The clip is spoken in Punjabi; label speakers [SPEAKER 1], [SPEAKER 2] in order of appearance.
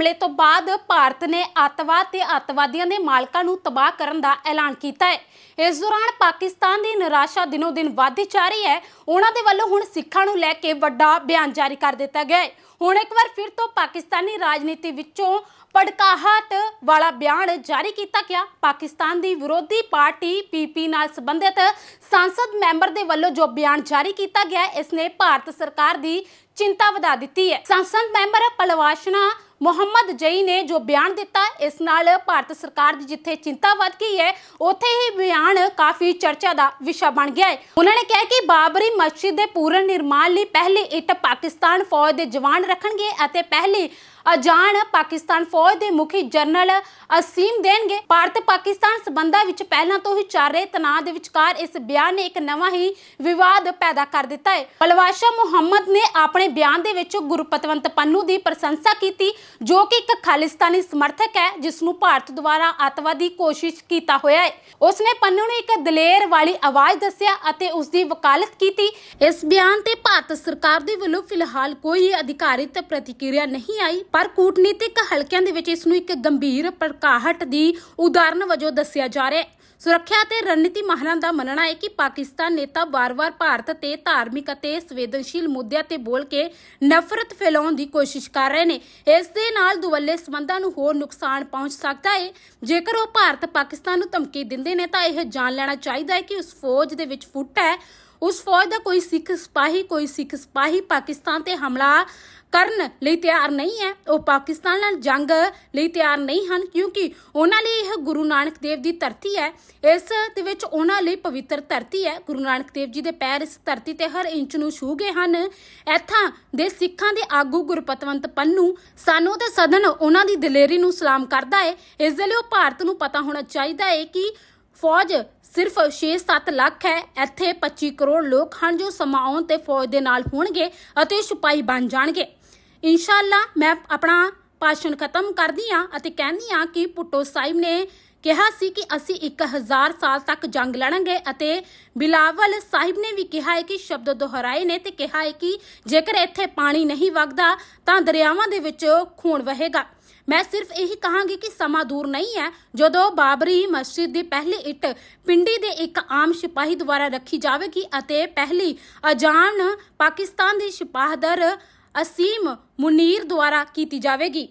[SPEAKER 1] ਹਮਲੇ ਤੋਂ ਬਾਅਦ ਭਾਰਤ ਨੇ ਅੱਤਵਾਦ ਤੇ ਅੱਤਵਾਦੀਆਂ ਦੇ ਮਾਲਕਾਂ ਨੂੰ ਤਬਾਹ ਕਰਨ ਦਾ ਐਲਾਨ ਕੀਤਾ ਹੈ। ਇਸ ਦੌਰਾਨ ਪਾਕਿਸਤਾਨ ਦੀ ਨਿਰਾਸ਼ਾ ਦਿਨੋ ਦਿਨ ਵਧਦੀ ਜਾ ਰਹੀ ਹੈ। ਉਹਨਾਂ ਦੇ ਵੱਲੋਂ ਹੁਣ ਸਿੱਖਾਂ ਨੂੰ ਲੈ ਕੇ ਵੱਡਾ ਬਿਆਨ ਜਾਰੀ ਕਰ ਦਿੱਤਾ ਗਿਆ ਹੈ। ਹੁਣ ਇੱਕ ਵਾਰ ਫਿਰ ਤੋਂ ਪਾਕਿਸਤਾਨੀ ਰਾਜਨੀਤੀ ਵਿੱਚੋਂ ਪੜਕਾਹਟ ਵਾਲਾ ਬਿਆਨ ਜਾਰੀ ਕੀਤਾ ਗਿਆ। ਪਾਕਿਸਤਾਨ ਦੀ ਵਿਰੋਧੀ ਪਾਰਟੀ ਪੀਪੀ ਨਾਲ ਸੰਬੰਧਿਤ ਸੰਸਦ ਮੈਂਬਰ ਦੇ ਵੱਲੋਂ ਜੋ ਬਿਆਨ ਜਾਰੀ ਕੀਤਾ ਗਿਆ, ਇਸ ਨੇ ਭਾਰਤ ਸਰਕਾਰ ਦੀ ਚਿੰਤਾ ਵਧਾ ਦਿੱਤੀ ਹੈ। ਸੰਸਦ ਮੈਂਬਰ ਪਲਵਾਸ਼ਨਾ ਮੁਹੰਮਦ ਜਈ ਨੇ ਜੋ ਬਿਆਨ ਦਿੱਤਾ, ਇਸ ਨਾਲ ਭਾਰਤ ਸਰਕਾਰ ਦੀ ਜਿੱਥੇ ਚਿੰਤਾ ਵੱਧ ਗਈ ਹੈ, ਉੱਥੇ ਹੀ ਬਿਆਨ ਕਾਫੀ ਚਰਚਾ ਦਾ ਵਿਸ਼ਾ ਬਣ ਗਿਆ ਹੈ। ਉਹਨਾਂ ਨੇ ਕਿਹਾ ਕਿ ਬਾਬਰੀ ਮਸਜਿਦ ਦੇ ਪੂਰਨ ਨਿਰਮਾਣ ਲਈ ਪਹਿਲੀ ਇੱਟ ਪਾਕਿਸਤਾਨ ਫੌਜ ਦੇ ਜਵਾਨ ਰੱਖਣਗੇ ਅਤੇ ਪਹਿਲੇ ਅਜਾਨ ਪਾਕਿਸਤਾਨ ਫੌਜ ਦੇ ਮੁਖੀ ਜਨਰਲ ਅਸੀਮ ਦੇਣਗੇ। ਭਾਰਤ ਪਾਕਿਸਤਾਨ ਸਬੰਧਾਂ ਵਿੱਚ ਪਹਿਲਾਂ ਤੋਂ ਹੀ ਚੱਲ ਰਹੇ ਤਣਾਅ ਦੇ ਵਿਚਕਾਰ ਇਸ ਬਿਆਨ ਨੇ ਇੱਕ ਨਵਾਂ ਹੀ ਵਿਵਾਦ ਪੈਦਾ ਕਰ ਦਿੱਤਾ ਹੈ। ਪਲਵਾਸ਼ਾ ਮੁਹੰਮਦ ਨੇ ਆਪਣੇ ਬਿਆਨ ਦੇ ਵਿੱਚ ਗੁਰਪਤਵੰਤ ਪੰਨੂ ਦੀ ਪ੍ਰਸ਼ੰਸਾ ਕੀਤੀ, ਜੋ ਕਿ ਇੱਕ ਖਾਲਿਸਤਾਨੀ ਸਮਰਥਕ ਹੈ ਜਿਸ ਨੂੰ ਭਾਰਤ ਦੁਆਰਾ ਅੱਤਵਾਦੀ ਕੋਸ਼ਿਸ਼ ਕੀਤਾ ਹੋਇਆ ਹੈ। ਉਸ ਨੇ ਪੰਨੂ ਨੂੰ ਇੱਕ ਦਲੇਰ ਵਾਲੀ ਆਵਾਜ਼ ਦੱਸਿਆ ਅਤੇ ਉਸ ਦੀ ਵਕਾਲਤ ਕੀਤੀ। ਇਸ ਬਿਆਨ ਤੇ ਭਾਰਤ ਸਰਕਾਰ ਦੇ ਵੱਲੋਂ ਫਿਲਹਾਲ ਕੋਈ ਅਧਿਕਾਰਿਤ ਪ੍ਰਤੀਕਿਰਿਆ ਨਹੀਂ ਆਈ। ਪਰ ਕੂਟਨੀਤਿਕ ਹਲਕਿਆਂ ਦੇ ਵਿੱਚ ਇਸ ਨੂੰ ਇੱਕ ਗੰਭੀਰ ਪ੍ਰਕਾਹਟ ਦੀ ਉਦਾਹਰਨ ਵਜੋਂ ਦੱਸਿਆ ਜਾ ਰਿਹਾ ਹੈ। ਸੁਰੱਖਿਆ ਤੇ ਰਣਨੀਤੀ ਮਾਹਰਾਂ ਦਾ ਮੰਨਣਾ ਹੈ ਕਿ ਪਾਕਿਸਤਾਨ ਨੇਤਾ ਵਾਰ-ਵਾਰ ਭਾਰਤ ਤੇ ਧਾਰਮਿਕ ਅਤੇ ਸੰਵੇਦਨਸ਼ੀਲ ਮੁੱਦਿਆਂ ਤੇ ਬੋਲ ਕੇ ਨਫ਼ਰਤ ਫੈਲਾਉਣ ਦੀ ਕੋਸ਼ਿਸ਼ ਕਰ ਰਹੇ ਨੇ। ਇਸ ਦੇ ਨਾਲ ਦੁਵੱਲੇ ਸਬੰਧਾਂ ਨੂੰ ਹੋਰ ਨੁਕਸਾਨ ਪਹੁੰਚ ਸਕਦਾ ਹੈ। ਜੇਕਰ ਉਹ ਭਾਰਤ ਪਾਕਿਸਤਾਨ ਨੂੰ ਧਮਕੀ ਦਿੰਦੇ ਨੇ ਤਾਂ ਇਹ ਜਾਣ ਲੈਣਾ ਚਾਹੀਦਾ ਹੈ ਕਿ ਉਸ ਫੌਜ ਦੇ ਵਿੱਚ ਫੁੱਟ ਹੈ। ਉਸ ਫੌਜ ਦਾ ਕੋਈ ਸਿੱਖ ਸਿਪਾਹੀ, ਕੋਈ ਸਿੱਖ ਸਿਪਾਹੀ ਪਾਕਿਸਤਾਨ ਤੇ ਹਮਲਾ ਕਰਨ ਲਈ ਤਿਆਰ ਨਹੀਂ ਹੈ। ਉਹ ਪਾਕਿਸਤਾਨ ਨਾਲ ਜੰਗ ਲਈ ਤਿਆਰ ਨਹੀਂ ਹਨ, ਕਿਉਂਕਿ ਉਹਨਾਂ ਲਈ ਇਹ ਗੁਰੂ ਨਾਨਕ ਦੇਵ ਦੀ ਧਰਤੀ ਹੈ। ਇਸ ਦੇ ਵਿੱਚ ਉਹਨਾਂ ਲਈ ਪਵਿੱਤਰ ਧਰਤੀ ਹੈ। ਗੁਰੂ ਨਾਨਕ ਦੇਵ ਜੀ ਦੇ ਪੈਰ ਇਸ ਧਰਤੀ ਤੇ ਹਰ ਇੰਚ ਨੂੰ ਛੂ ਗਏ ਹਨ। ਇੱਥਾਂ ਦੇ ਸਿੱਖਾਂ ਦੇ ਆਗੂ ਗੁਰਪਤਵੰਤ ਪੰਨੂ ਸਾਨੂੰ ਤੇ ਸਦਨ ਉਹਨਾਂ ਦੀ ਦਲੇਰੀ ਨੂੰ ਸਲਾਮ ਕਰਦਾ ਹੈ। ਇਸ ਦੇ ਲਈ ਉਹ ਭਾਰਤ ਨੂੰ ਪਤਾ ਹੋਣਾ ਚਾਹੀਦਾ ਹੈ ਕਿ ਫੌਜ ਸਿਰਫ 6-7 ਲੱਖ ਹੈ। ਇੱਥੇ 25 ਕਰੋੜ ਲੋਕ ਹਨ ਜੋ ਸਮਾਂ ਆਉਣ ਤੇ ਫੌਜ ਦੇ ਨਾਲ ਹੋਣਗੇ ਅਤੇ ਸਿਪਾਹੀ ਬਣ ਜਾਣਗੇ। ਇਨਸ਼ਾਅੱਲਾ ਮੈਂ ਆਪਣਾ ਭਾਸ਼ਣ ਖਤਮ ਕਰਦੀ ਹਾਂ ਅਤੇ ਕਹਿੰਦੀ ਆ ਕਿ ਭੁੱਟੋ ਸਾਹਿਬ ਨੇ ਕਿਹਾ ਸੀ ਕਿ ਅਸੀਂ 1000 ਸਾਲ ਤੱਕ ਜੰਗ ਲੜਾਂਗੇ ਅਤੇ ਬਿਲਾਵਲ ਸਾਹਿਬ ਨੇ ਵੀ ਕਿਹਾ ਹੈ ਕਿ ਸ਼ਬਦ ਦੁਹਰਾਏ ਨੇ ਤੇ ਕਿਹਾ ਹੈ ਕਿ ਜੇਕਰ ਇੱਥੇ ਪਾਣੀ ਨਹੀਂ ਵਗਦਾ, ਤਾਂ ਦਰਿਆਵਾਂ ਦੇ ਵਿੱਚ ਖੂਨ ਵਹੇਗਾ। ਮੈਂ ਸਿਰਫ ਇਹੀ ਕਹਾਂਗੀ ਕਿ ਸਮਾਂ ਦੂਰ ਨਹੀਂ ਹੈ। ਜਦੋਂ ਬਾਬਰੀ ਮਸਜਿਦ ਦੀ ਪਹਿਲੀ ਇੱਟ ਪਿੰਡੀ ਦੇ ਇੱਕ ਆਮ ਸਿਪਾਹੀ ਦੁਆਰਾ ਰੱਖੀ ਜਾਵੇਗੀ ਅਤੇ ਪਹਿਲੀ ਅਜਾਨ ਪਾਕਿਸਤਾਨ ਦੇ ਸਿਪਾਹਦਰ ਅਸੀਮ ਮੁਨੀਰ ਦੁਆਰਾ ਕੀਤੀ ਜਾਵੇਗੀ।